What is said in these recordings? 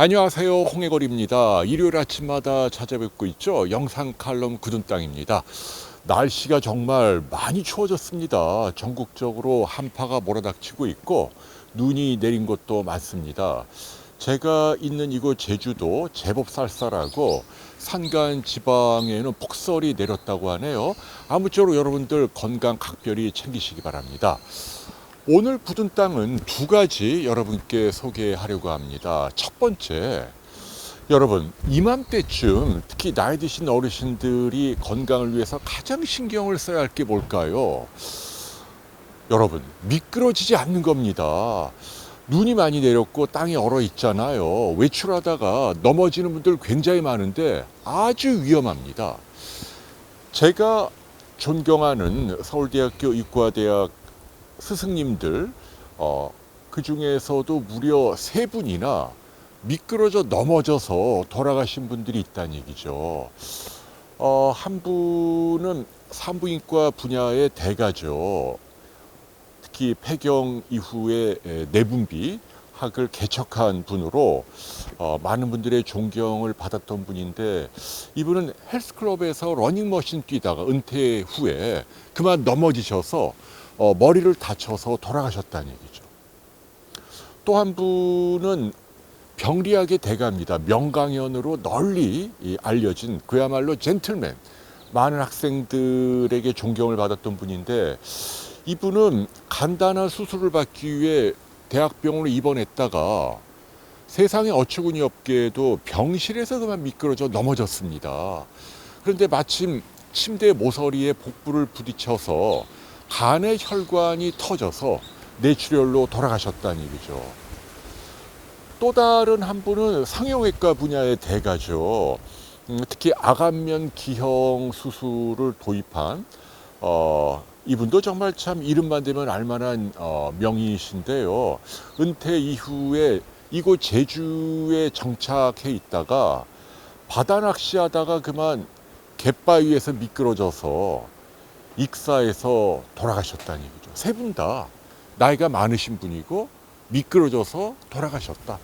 안녕하세요. 홍해걸입니다. 일요일 아침마다 찾아뵙고 있죠. 영상 칼럼 굳은 땅입니다. 날씨가 정말 많이 추워졌습니다. 전국적으로 한파가 몰아닥치고 있고 눈이 내린 곳도 많습니다. 제가 있는 이곳 제주도 제법 쌀쌀하고 산간 지방에는 폭설이 내렸다고 하네요. 아무쪼록 여러분들 건강 각별히 챙기시기 바랍니다 오늘 굳은 땅은 두 가지 여러분께 소개하려고 합니다. 첫 번째, 여러분, 이맘때쯤 특히 나이 드신 어르신들이 건강을 위해서 가장 신경을 써야 할 게 뭘까요? 여러분, 미끄러지지 않는 겁니다. 눈이 많이 내렸고 땅이 얼어 있잖아요. 외출하다가 넘어지는 분들 굉장히 많은데 아주 위험합니다. 제가 존경하는 서울대학교 의과대학 스승님들 어, 그 중에서도 무려 세 분이나 미끄러져 넘어져서 돌아가신 분들이 있다는 얘기죠. 어, 한 분은 산부인과 분야의 대가죠. 특히 폐경 이후에 에, 내분비 학을 개척한 분으로 어, 많은 분들의 존경을 받았던 분인데 이분은 헬스클럽에서 러닝머신 뛰다가 은퇴 후에 그만 넘어지셔서 어, 머리를 다쳐서 돌아가셨다는 얘기죠. 또 한 분은 병리학의 대가입니다. 명강연으로 널리 이 알려진 그야말로 젠틀맨. 많은 학생들에게 존경을 받았던 분인데 이분은 간단한 수술을 받기 위해 대학병원으로 입원했다가 세상에 어처구니 없게도 병실에서 그만 미끄러져 넘어졌습니다. 그런데 마침 침대 모서리에 복부를 부딪혀서 간의 혈관이 터져서 뇌출혈로 돌아가셨다는 얘기죠. 또 다른 한 분은 상형외과 분야의 대가죠. 음, 특히 아간면 기형 수술을 도입한 어, 이분도 정말 참 이름만 되면 알만한 어, 명의이신데요. 은퇴 이후에 이곳 제주에 정착해 있다가 바다 낚시하다가 그만 갯바위에서 미끄러져서 익사해서 돌아가셨다는 얘기죠. 세 분 다 나이가 많으신 분이고 미끄러져서 돌아가셨다.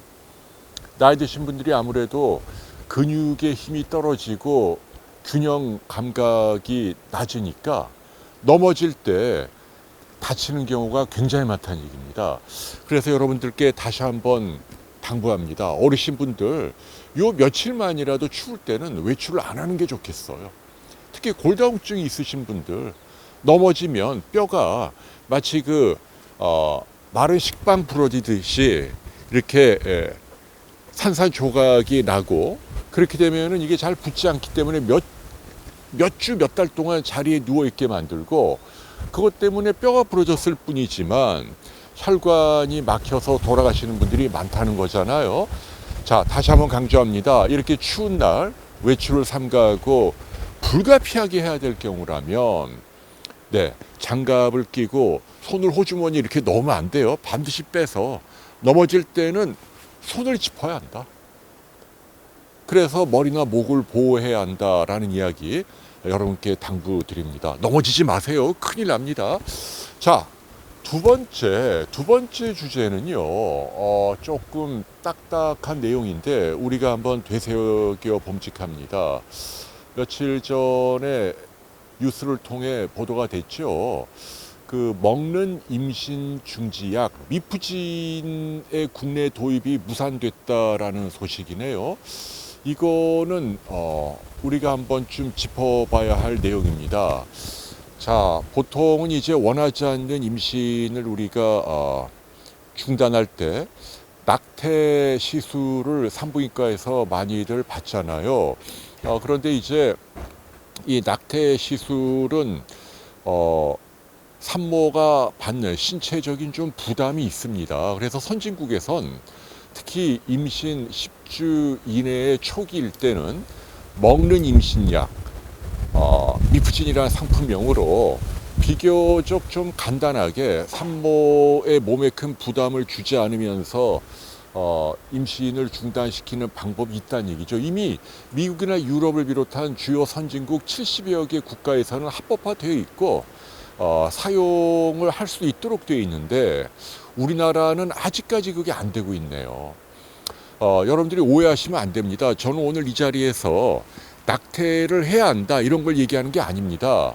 나이 드신 분들이 아무래도 근육의 힘이 떨어지고 균형 감각이 낮으니까 넘어질 때 다치는 경우가 굉장히 많다는 얘기입니다. 그래서 여러분들께 다시 한번 당부합니다. 어르신 분들 요 며칠만이라도 추울 때는 외출을 안 하는 게 좋겠어요. 특히 골다공증이 있으신 분들 넘어지면 뼈가 마치 그 어, 마른 식빵 부러지듯이 이렇게 예, 산산조각이 나고 그렇게 되면은 이게 잘 붙지 않기 때문에 몇 몇 주 몇 달 동안 자리에 누워 있게 만들고 그것 때문에 뼈가 부러졌을 뿐이지만 혈관이 막혀서 돌아가시는 분들이 많다는 거잖아요. 자, 다시 한번 강조합니다. 이렇게 추운 날 외출을 삼가하고 불가피하게 해야 될 경우라면 네, 장갑을 끼고 손을 호주머니 이렇게 넣으면 안 돼요. 반드시 빼서 넘어질 때는 손을 짚어야 한다. 그래서 머리나 목을 보호해야 한다라는 이야기 여러분께 당부드립니다. 넘어지지 마세요. 큰일 납니다. 자, 두 번째, 두 번째 주제는요, 어, 조금 딱딱한 내용인데, 우리가 한번 되새겨 봄직합니다. 며칠 전에 뉴스를 통해 보도가 됐죠. 그 먹는 임신 중지약 미프진의 국내 도입이 무산됐다라는 소식이네요. 이거는 어, 우리가 한번 좀 짚어봐야 할 내용입니다. 자, 보통은 이제 원하지 않는 임신을 우리가 어, 중단할 때 낙태 시술을 산부인과에서 많이들 받잖아요. 어, 그런데 이제 이 낙태 시술은 어, 산모가 받는 신체적인 좀 부담이 있습니다. 그래서 선진국에선 특히 임신 10주 이내의 초기일 때는 먹는 임신약, 어, 미프진이라는 상품명으로 비교적 좀 간단하게 산모의 몸에 큰 부담을 주지 않으면서 어, 임신을 중단시키는 방법이 있다는 얘기죠. 이미 미국이나 유럽을 비롯한 주요 선진국 70여 개 국가에서는 합법화되어 있고 어, 사용을 할 수 있도록 되어 있는데 우리나라는 아직까지 그게 안 되고 있네요. 어, 여러분들이 오해하시면 안 됩니다. 저는 오늘 이 자리에서 낙태를 해야 한다 이런 걸 얘기하는 게 아닙니다.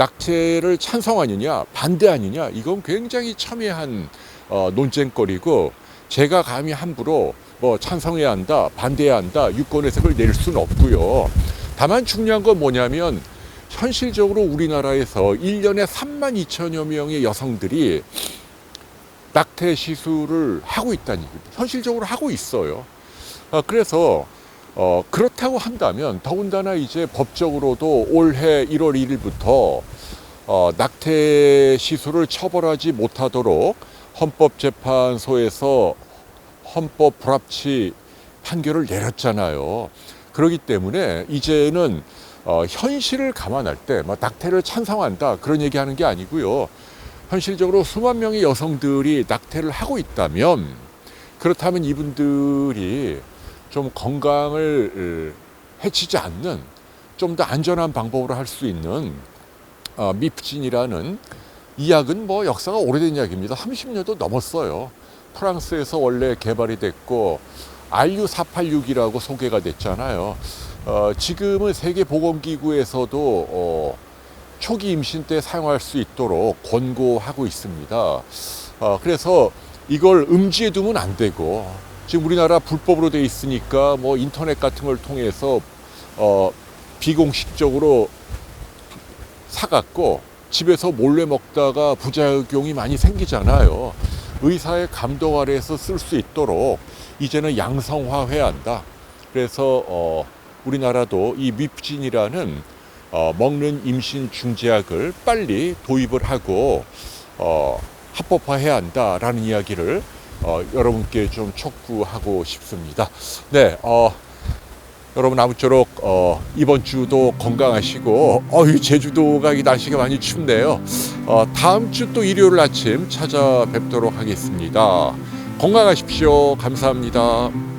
낙태를 찬성하느냐 반대하느냐 이건 굉장히 첨예한 어, 논쟁거리고 제가 감히 함부로 뭐 찬성해야 한다 반대해야 한다 유권 해석을 내릴 수는 없고요. 다만 중요한 건 뭐냐면 현실적으로 우리나라에서 1년에 3만 2천여 명의 여성들이 낙태 시술을 하고 얘기입니다. 현실적으로 하고 있어요. 아, 그래서 어, 그렇다고 한다면 더군다나 이제 법적으로도 올해 1월 1일부터 어, 낙태 시술을 처벌하지 못하도록 헌법재판소에서 헌법 불합치 판결을 내렸잖아요. 그렇기 때문에 이제는 어, 현실을 감안할 때 뭐, 낙태를 찬성한다 그런 얘기하는 게 아니고요. 현실적으로 수만 명의 여성들이 낙태를 하고 있다면 그렇다면 이분들이 좀 건강을 어, 해치지 않는 좀 더 안전한 방법으로 할 수 있는 어, 미프진이라는 이 약은 뭐 역사가 오래된 약입니다. 30년도 넘었어요. 프랑스에서 원래 개발이 됐고 RU486이라고 소개가 됐잖아요. 어, 지금은 세계보건기구에서도 어, 초기 임신 때 사용할 수 있도록 권고하고 있습니다. 어, 그래서 이걸 음지에 두면 안 되고 지금 우리나라 불법으로 돼 있으니까 뭐 인터넷 같은 걸 통해서 어, 비공식적으로 사갖고 집에서 몰래 먹다가 부작용이 많이 생기잖아요. 의사의 감독 아래에서 쓸 수 있도록 이제는 양성화해야 한다. 그래서 어, 우리나라도 이 미프진이라는 어, 먹는 임신 중재약을 빨리 도입을 하고 어, 합법화해야 한다라는 이야기를 어, 여러분께 좀 촉구하고 싶습니다. 네, 어, 여러분 아무쪼록 어, 이번 주도 건강하시고 어이 제주도가 이 날씨가 많이 춥네요. 어, 다음 주 또 일요일 아침 찾아뵙도록 하겠습니다. 건강하십시오. 감사합니다.